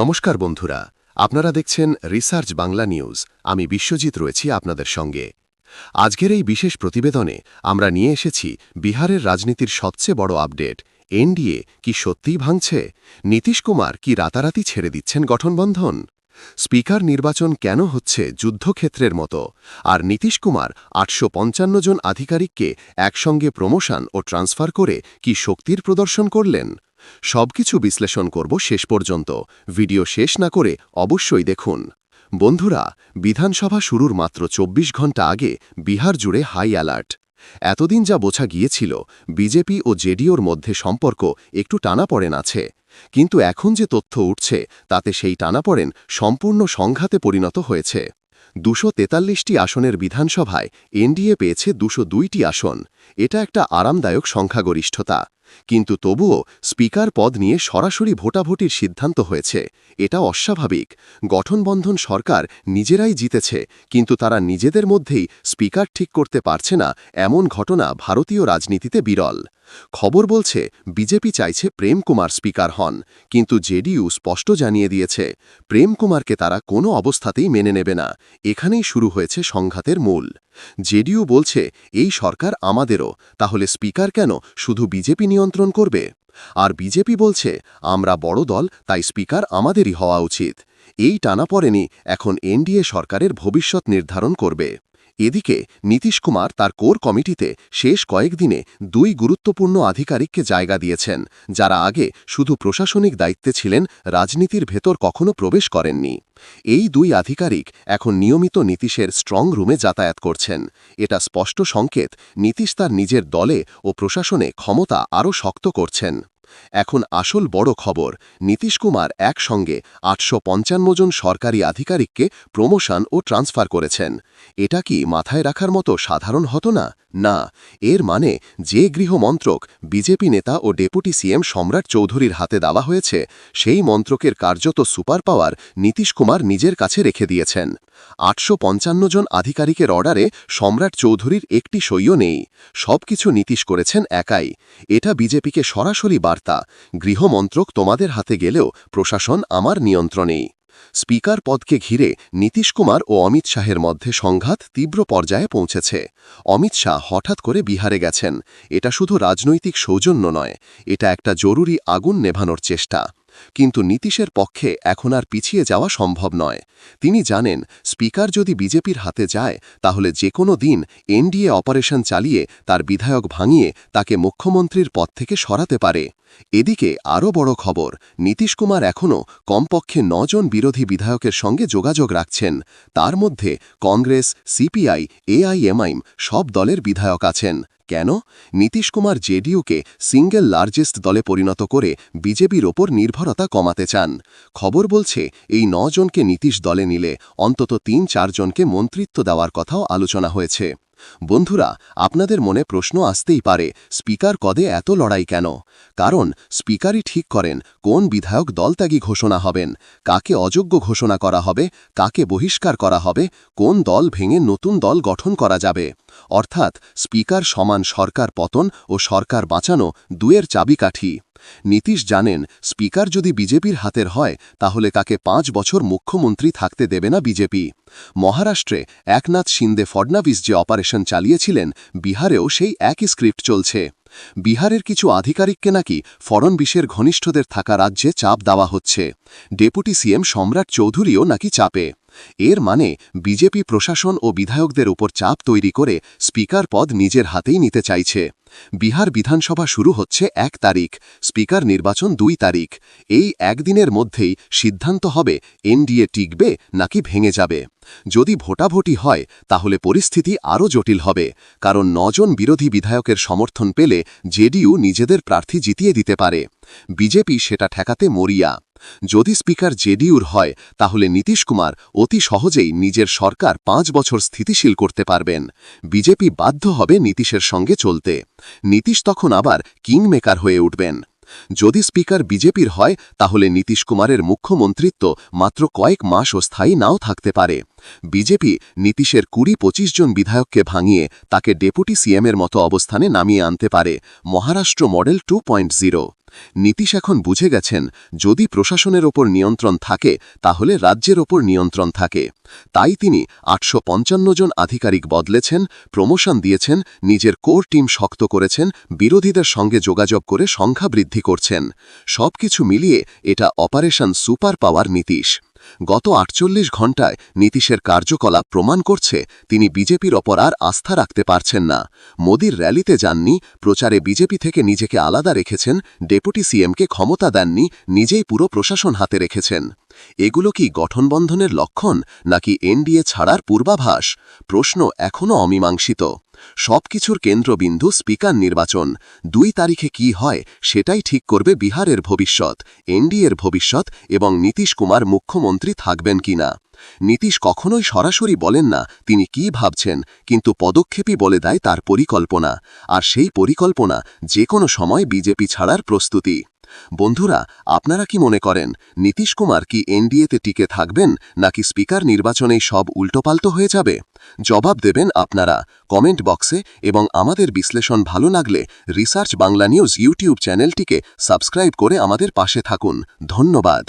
নমস্কার বন্ধুরা, আপনারা দেখছেন রিসার্চ বাংলা নিউজ। আমি বিশ্বজিৎ রয়েছি আপনাদের সঙ্গে। আজকের এই বিশেষ প্রতিবেদনে আমরা নিয়ে এসেছি বিহারের রাজনীতির সবচেয়ে বড় আপডেট। এনডিএ কি সত্যিই ভাঙছে? নীতিশ কুমার কি রাতারাতি ছেড়ে দিচ্ছেন গঠনবন্ধন? স্পিকার নির্বাচন কেন হচ্ছে যুদ্ধক্ষেত্রের মতো? আর নীতিশ কুমার আটশো পঞ্চান্ন জন আধিকারিককে একসঙ্গে প্রমোশন ও ট্রান্সফার করে কি শক্তির প্রদর্শন করলেন? সবকিছু বিশ্লেষণ করব শেষ পর্যন্ত। ভিডিও শেষ না করে অবশ্যই দেখুন। বন্ধুরা, বিধানসভা শুরুর মাত্র ২৪ ঘণ্টা আগে বিহার জুড়ে হাই অ্যালার্ট। এতদিন যা বোঝা গিয়েছিল, বিজেপি ও জেডিওর মধ্যে সম্পর্ক একটু টানাপড়েন আছে। কিন্তু এখন যে তথ্য উঠছে, তাতে সেই টানাপড়েন সম্পূর্ণ সংঘাতে পরিণত হয়েছে। দুশো তেতাল্লিশটি আসনের বিধানসভায় এনডিএ পেয়েছে দুশো দুইটি আসন। এটা একটা আরামদায়ক সংখ্যাগরিষ্ঠতা। কিন্তু তবুও স্পিকার পদ নিয়ে সরাসরি ভোটাভুটির সিদ্ধান্ত হয়েছে। এটা অস্বাভাবিক। গঠনবন্ধন সরকার নিজেরাই জিতেছে, কিন্তু তারা নিজেদের মধ্যেই স্পিকার ঠিক করতে পারছে না এমন ঘটনা ভারতীয় রাজনীতিতে বিরল। খবর বলছে, বিজেপি চাইছে প্রেম কুমার স্পিকার হন, কিন্তু জেডিইউ স্পষ্ট জানিয়ে দিয়েছে, প্রেম কুমারকে তারা কোনো অবস্থাতেই মেনে নেবে না। এখানেই শুরু হয়েছে সংঘাতের মূল। জেডিইউ বলছে, এই সরকার আমাদেরও, তাহলে স্পিকার কেন শুধু বিজেপি নিয়ন্ত্রণ করবে? আর বিজেপি বলছে, আমরা বড় দল, তাই স্পিকার আমাদেরই হওয়া উচিত। এই টানা পড়েনি, এখন এনডিএ সরকারের ভবিষ্যৎ নির্ধারণ করবে। এদিকে নীতিশ কুমার তার কোর কমিটিতে শেষ কয়েকদিনে দুই গুরুত্বপূর্ণ আধিকারিককে জায়গা দিয়েছেন, যারা আগে শুধু প্রশাসনিক দায়িত্বে ছিলেন, রাজনীতির ভেতর কখনো প্রবেশ করেননি। এই দুই আধিকারিক এখন নিয়মিত নীতিশের স্ট্রং রুমে যাতায়াত করছেন। এটা স্পষ্ট সংকেত, নীতিশ তার নিজের দলে ও প্রশাসনে ক্ষমতা আরও শক্ত করছেন। এখন আসল বড় খবর, নীতিশ কুমার একসঙ্গে আটশো পঞ্চান্ন জন সরকারি আধিকারিককে প্রমোশন ও ট্রান্সফার করেছেন। এটা কি মাথায় রাখার মতো সাধারণ হতো না? না, এর মানে যে গৃহমন্ত্রক বিজেপি নেতা ও ডেপুটি সিএম সম্রাট চৌধুরীর হাতে দেওয়া হয়েছে, সেই মন্ত্রকের কার্যত সুপার পাওয়ার নীতিশ কুমার নিজের কাছে রেখে দিয়েছেন। আটশো পঞ্চান্ন জন আধিকারিকের অর্ডারে সম্রাট চৌধুরীর একটি সইও নেই। সবকিছু নীতিশ করেছেন একাই। এটা বিজেপিকে সরাসরি বার্তা। গৃহমন্ত্রক তোমাদের হাতে গেলেও প্রশাসন আমার নিয়ন্ত্রণেই স্পিকার পদকে ঘিরে নীতিশ কুমার ও অমিত শাহের মধ্যে সংঘাত তীব্র পর্যায়ে পৌঁছেছে। অমিত শাহ হঠাৎ করে বিহারে গেছেন। এটা শুধু রাজনৈতিক সৌজন্য নয়, এটা একটা জরুরি আগুন নেভানোর চেষ্টা। কিন্তু নীতিশের পক্ষে এখন আর পিছিয়ে যাওয়া সম্ভব নয়। তিনি জানেন, স্পিকার যদি বিজেপির হাতে যায়, তাহলে যে কোনো দিন এনডিএ অপারেশন চালিয়ে তার বিধায়ক ভাঙিয়ে তাকে মুখ্যমন্ত্রীর পদ থেকে সরাতে পারে। এদিকে আরও বড় খবর, নীতিশ কুমার এখনও কমপক্ষে নজন বিরোধী বিধায়কের সঙ্গে যোগাযোগ রাখছেন। তার মধ্যে কংগ্রেস, সিপিআই এআইএমআইম সব দলের বিধায়ক আছেন। কেন? নীতিশ কুমার জেডিইউকে সিঙ্গেল লার্জেস্ট দলে পরিণত করে বিজেপির ওপর নির্ভরতা কমাতে চান। খবর বলছে, এই জনকে নীতিশ দলে নিলে অন্তত তিন চারজনকে মন্ত্রিত্ব দেওয়ার কথাও আলোচনা হয়েছে। বন্ধুরা, আপনাদের মনে প্রশ্ন আসতেই পারে, স্পিকার কদে এত লড়াই কেন? কারণ, স্পিকারই ঠিক করেন কোন বিধায়ক দলত্যাগী ঘোষণা হবেন, কাকে অযোগ্য ঘোষণা করা হবে, কাকে বহিষ্কার করা হবে, কোন দল ভেঙে নতুন দল গঠন করা যাবে। অর্থাৎ, স্পিকার সমান সরকার পতন ও সরকার বাঁচানো দুয়ের চাবিকাঠি। নীতিশ জানেন, স্পিকার যদি বিজেপির হাতের হয়, তাহলে কাকে পাঁচ বছর মুখ্যমন্ত্রী থাকতে দেবে না বিজেপি? মহারাষ্ট্রে একনাথ শিন্দে ফডনাভিস যে অপারেশন চালিয়েছিলেন, বিহারেও সেই একই স্ক্রিপ্ট চলছে। বিহারের কিছু আধিকারিককে নাকি ফড়নবিশের ঘনিষ্ঠদের থাকা রাজ্যে চাপ দেওয়া হচ্ছে। ডেপুটি সিএম সম্রাট চৌধুরীও নাকি চাপে। এর মানে বিজেপি প্রশাসন ও বিধায়কদের উপর চাপ তৈরি করে স্পিকার পদ নিজের হাতেই নিতে চাইছে। বিহার বিধানসভা শুরু হচ্ছে এক তারিখ, স্পিকার নির্বাচন দুই তারিখ। এই একদিনের মধ্যেই সিদ্ধান্ত হবে, এনডিএ টিকবে নাকি ভেঙে যাবে। যদি ভোটাভুটি হয়, তাহলে পরিস্থিতি আরও জটিল হবে, কারণ নজন বিরোধী বিধায়কের সমর্থন পেলে জেডিইউ নিজেদের প্রার্থী জিতিয়ে দিতে পারে। বিজেপি সেটা ঠেকাতে মরিয়া। যদি স্পিকার জেডিউর হয়, তাহলে নীতিশ কুমার অতি সহজেই নিজের সরকার পাঁচ বছর স্থিতিশীল করতে পারবেন। বিজেপি বাধ্য হবে নীতিশের সঙ্গে চলতে। নীতিশ তখন আবার কিংমেকার হয়ে উঠবেন। যদি স্পিকার বিজেপির হয়, তাহলে নীতিশ কুমারের মুখ্যমন্ত্রিত্ব মাত্র কয়েক মাস ও স্থায়ী নাও থাকতে পারে। বিজেপি নীতিশের কুড়ি পঁচিশ জন বিধায়ককে ভাঙিয়ে তাকে ডেপুটি সিএমের মতো অবস্থানে নামিয়ে আনতে পারে। Maharashtra model two point zero. Nitish এখন বুঝে গেছেন, যদি প্রশাসনের ওপর নিয়ন্ত্রণ থাকে, তাহলে রাজ্যের ওপর নিয়ন্ত্রণ থাকে। তাই তিনি আটশো পঞ্চান্ন জন আধিকারিক বদলেছেন, প্রমোশন দিয়েছেন, নিজের কোর টিম শক্ত করেছেন, বিরোধীদের সঙ্গে যোগাযোগ করে সংখ্যা বৃদ্ধি করছেন। সবকিছু মিলিয়ে এটা অপারেশন সুপার পাওয়ার নীতিশ। গত আটচল্লিশ ঘণ্টায় নীতিশের কার্যকলাপ প্রমাণ করছে তিনি বিজেপির ওপর আর আস্থা রাখতে পারছেন না। মোদির র্যালিতে যাননি, প্রচারে বিজেপি থেকে নিজেকে আলাদা রেখেছেন, ডেপুটি সিএমকে ক্ষমতা দেননি, নিজেই পুরো প্রশাসন হাতে রেখেছেন। এগুলো কি গঠনবন্ধনের লক্ষণ, নাকি এনডিএ ছাড়ার পূর্বাভাস? প্রশ্ন এখনও অমীমাংসিত। সবকিছুর কেন্দ্রবিন্দু স্পিকার নির্বাচন। দুই তারিখে কি হয়, সেটাই ঠিক করবে বিহারের ভবিষ্যৎ, এনডিএর ভবিষ্যৎ এবং নীতিশ কুমার মুখ্যমন্ত্রী থাকবেন কিনা নীতিশ কখনোই সরাসরি বলেন না তিনি কি ভাবছেন, কিন্তু পদক্ষেপই বলে দেয় তার পরিকল্পনা। আর সেই পরিকল্পনা যে কোনো সময় বিজেপি ছাড়ার প্রস্তুতি। বন্ধুরা, আপনারা কি মনে করেন, নীতিশ কুমার কি এনডিএতে টিকে থাকবেন, নাকি স্পিকার নির্বাচনেই সব উল্টোপাল্টো হয়ে যাবে? জবাব দেবেন আপনারা কমেন্ট বক্সে এবং আমাদের বিশ্লেষণ ভালো লাগলে রিসার্চ বাংলা নিউজ ইউটিউব চ্যানেলটিকে সাবস্ক্রাইব করে আমাদের পাশে থাকুন। ধন্যবাদ।